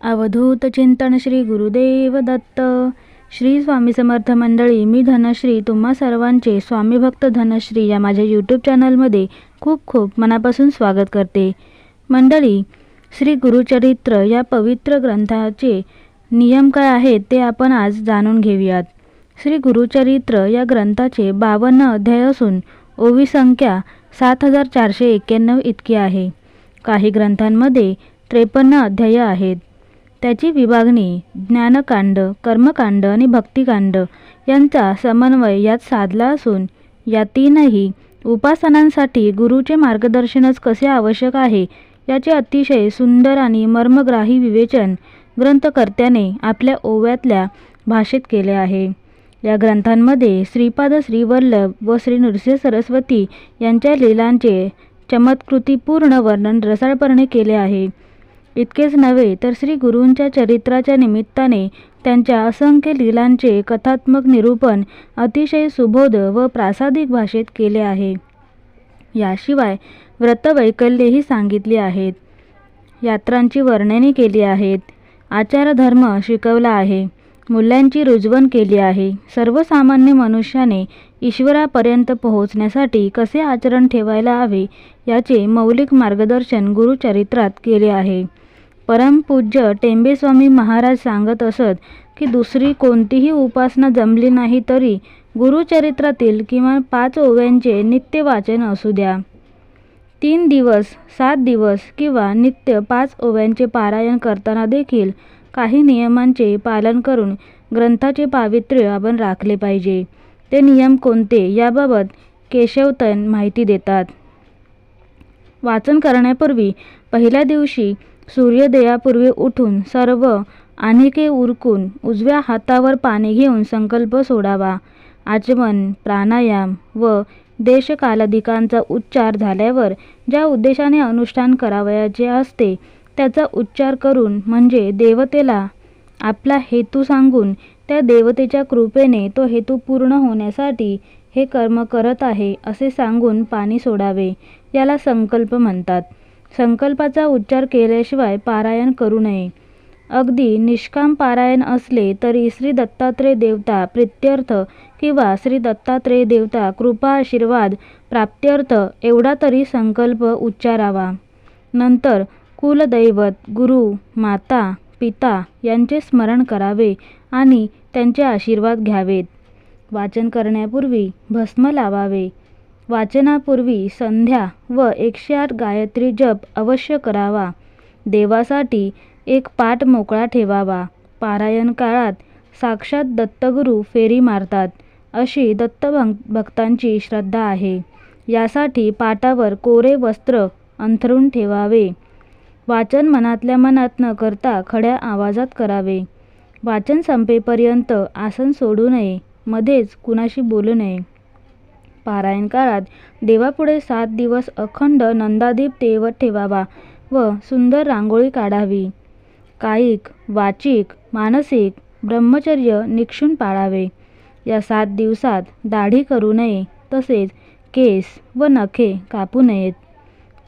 अवधूत चिंतन श्री गुरुदेव दत्त. श्री स्वामी समर्थ मंडळी मी धनश्री तुम्हा सर्वांचे स्वामी भक्त धनश्री या माझ्या यूट्यूब चॅनलमध्ये खूप खूप मनापासून स्वागत करते. मंडळी श्री गुरुचरित्र या पवित्र ग्रंथाचे नियम काय आहेत ते आपण आज जाणून घेऊयात. श्री गुरुचरित्र या ग्रंथाचे बावन्न अध्याय असून ओवी संख्या सात हजार चारशे एक्क्याण्णव इतकी आहे. काही ग्रंथांमध्ये त्रेपन्न अध्याय आहेत. त्याची विभागणी ज्ञानकांड कर्मकांड आणि भक्तिकांड यांचा समन्वय यात साधला असून या तीनही उपासनांसाठी गुरुचे मार्गदर्शनच कसे आवश्यक आहे याचे अतिशय सुंदर आणि मर्मग्राही विवेचन ग्रंथकर्त्याने आपल्या ओव्यातल्या भाषेत केले आहे. या ग्रंथांमध्ये श्रीपाद श्रीवल्लभ व श्री नृसिंह सरस्वती यांच्या लीलांचे चमत्कृतीपूर्ण वर्णन रसाळपणे केले आहे. इतकेच नव्हे तर श्री गुरूंच्या चरित्राच्या निमित्ताने त्यांच्या असंख्य लीलांचे कथात्मक निरूपण अतिशय सुबोध व प्रासादिक भाषेत केले आहे. याशिवाय व्रतवैकल्येही सांगितली आहेत. यात्रांची वर्णने केली आहेत. आचारधर्म शिकवला आहे. मूल्यांची रुजवण केली आहे. सर्वसामान्य मनुष्याने ईश्वरापर्यंत पोहोचण्यासाठी कसे आचरण ठेवायला हवे याचे मौलिक मार्गदर्शन गुरुचरित्रात केले आहे. परमपूज्य टेंबेस्वामी महाराज सांगत असत की दुसरी कोणतीही उपासना जमली नाही तरी गुरुचरित्रातील किमान पाच ओव्यांचे नित्य वाचन असू द्या. तीन दिवस सात दिवस किंवा नित्य पाच ओव्यांचे पारायण करताना देखील काही नियमांचे पालन करून ग्रंथाचे पावित्र्य आपण राखले पाहिजे. ते नियम कोणते याबाबत केशवतन माहिती देतात. वाचन करण्यापूर्वी पहिल्या दिवशी सूर्योदयापूर्वी उठून सर्व आनिके उरकून उजव्या हातावर पाणी घेऊन संकल्प सोडावा. आचमन प्राणायाम व देशकालादिकांचा उच्चार झाल्यावर ज्या उद्देशाने अनुष्ठान करावयाचे असते त्याचा उच्चार करून म्हणजे देवतेला आपला हेतू सांगून त्या देवतेच्या कृपेने तो हेतू पूर्ण होण्यासाठी हे कर्म करत आहे असे सांगून पाणी सोडावे याला संकल्प म्हणतात. संकल्पाचा उच्चार केल्याशिवाय पारायण करू नये. अगदी निष्काम पारायण असले तरी श्री दत्तात्रेय देवता प्रित्यर्थ किंवा श्री दत्तात्रय देवता कृपा आशीर्वाद प्राप्त्यर्थ एवढा तरी संकल्प उच्चारावा. नंतर कुलदैवत गुरु माता पिता यांचे स्मरण करावे आणि त्यांचे आशीर्वाद घ्यावेत. वाचन करण्यापूर्वी भस्म लावावे. वाचनापूर्वी संध्या व एकशे आठ गायत्री जप अवश्य करावा. देवासाठी एक पाठ मोकळा ठेवावा. पारायण काळात साक्षात दत्तगुरू फेरी मारतात अशी दत्तभक् भक्तांची श्रद्धा आहे. यासाठी पाटावर कोरे वस्त्र अंथरून ठेवावे. वाचन मनातल्या मनात न करता खड्या आवाजात करावे. वाचन संपेपर्यंत आसन सोडू नये मध्येच कुणाशी बोलू नये. पारायण काळात देवापुढे सात दिवस अखंड नंदादीप तेवत ठेवावा व सुंदर रांगोळी काढावी. कायिक वाचिक मानसिक ब्रह्मचर्य निक्षून पाळावे. या सात दिवसात दाढी करू नये तसेच केस व नखे कापू नयेत.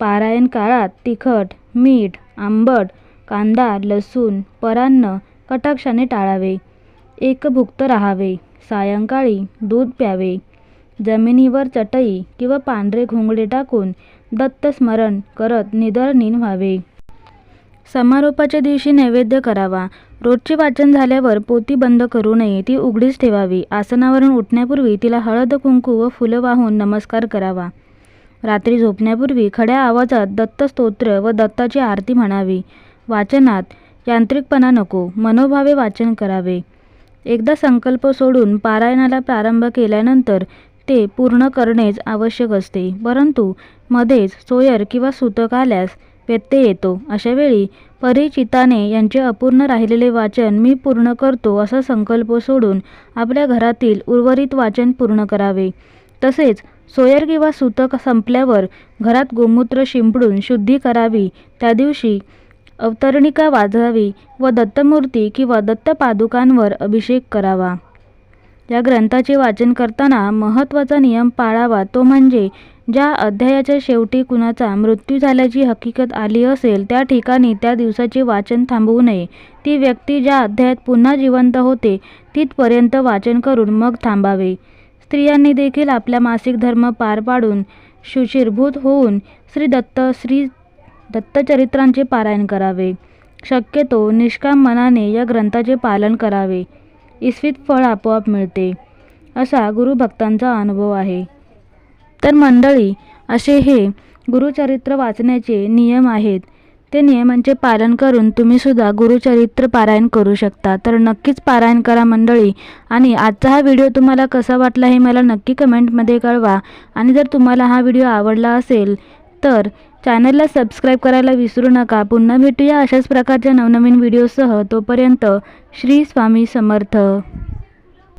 पारायण काळात तिखट मीठ आंबट कांदा लसूण परान्न कटाक्षाने टाळावे. एकभुक्त राहावे. सायंकाळी दूध प्यावे. जमिनीवर चटई किंवा पांढरे घोंगडे टाकून दत्तस्मरण करत निदळनीन व्हावे. समारोपाच्या दिवशी नैवेद्य करावा. रोजचे वाचन झाल्यावर पोती बंद करू नये ती उघडीच ठेवावी. आसनावरून उठण्यापूर्वी तिला हळद कुंकू व फुलं वाहून नमस्कार करावा. रात्री झोपण्यापूर्वी खड्या आवाजात दत्तस्तोत्र व दत्ताची आरती म्हणावी. वाचनात यांत्रिकपणा नको मनोभावे वाचन करावे. एकदा संकल्प सोडून पारायणाला प्रारंभ केल्यानंतर ते पूर्ण करणेच आवश्यक असते. परंतु मध्येच सोयर किंवा सूतक आल्यास व्यत्यय येतो. अशावेळी परिचिताने यांचे अपूर्ण राहिलेले वाचन मी पूर्ण करतो असा संकल्प सोडून आपल्या घरातील उर्वरित वाचन पूर्ण करावे. तसेच सोयर किंवा सूतक संपल्यावर घरात गोमूत्र शिंपडून शुद्धी करावी. त्या दिवशी अवतरणिका वाजावी व दत्तमूर्ती किंवा दत्तपादुकांवर अभिषेक करावा. या ग्रंथाचे वाचन करताना महत्त्वाचा नियम पाळावा. तो म्हणजे ज्या अध्यायाच्या शेवटी कुणाचा मृत्यू झाल्याची हकीकत आली असेल त्या ठिकाणी त्या दिवसाचे वाचन थांबवू नये. ती व्यक्ती ज्या अध्यायात पुन्हा जिवंत होते तिथपर्यंत वाचन करून मग थांबावे. स्त्रियांनी देखील आपला मासिक धर्म पार पाडून शुचिरभूत होऊन श्री दत्त श्री दत्तचरित्रांचे पारायण करावे. शक्यतो निष्काम मनाने या ग्रंथाचे पालन करावे. इस्वीत फळ आपोआप मिळते असा गुरुभक्तांचा अनुभव आहे. तर मंडळी असे हे गुरुचरित्र वाचण्याचे नियम आहेत. ते नियमांचे पालन करून तुम्ही सुद्धा गुरुचरित्र पारायण करू शकता. तर नक्कीच पारायण करा मंडळी. आणि आजचा हा व्हिडिओ तुम्हाला कसा वाटला हे मला नक्की कमेंटमध्ये कळवा. आणि जर तुम्हाला हा व्हिडिओ आवडला असेल तर चॅनलला सबस्क्राईब करायला विसरू नका. पुन्हा भेटूया अशाच प्रकारच्या नवनवीन व्हिडिओसह. तोपर्यंत श्री स्वामी समर्थ.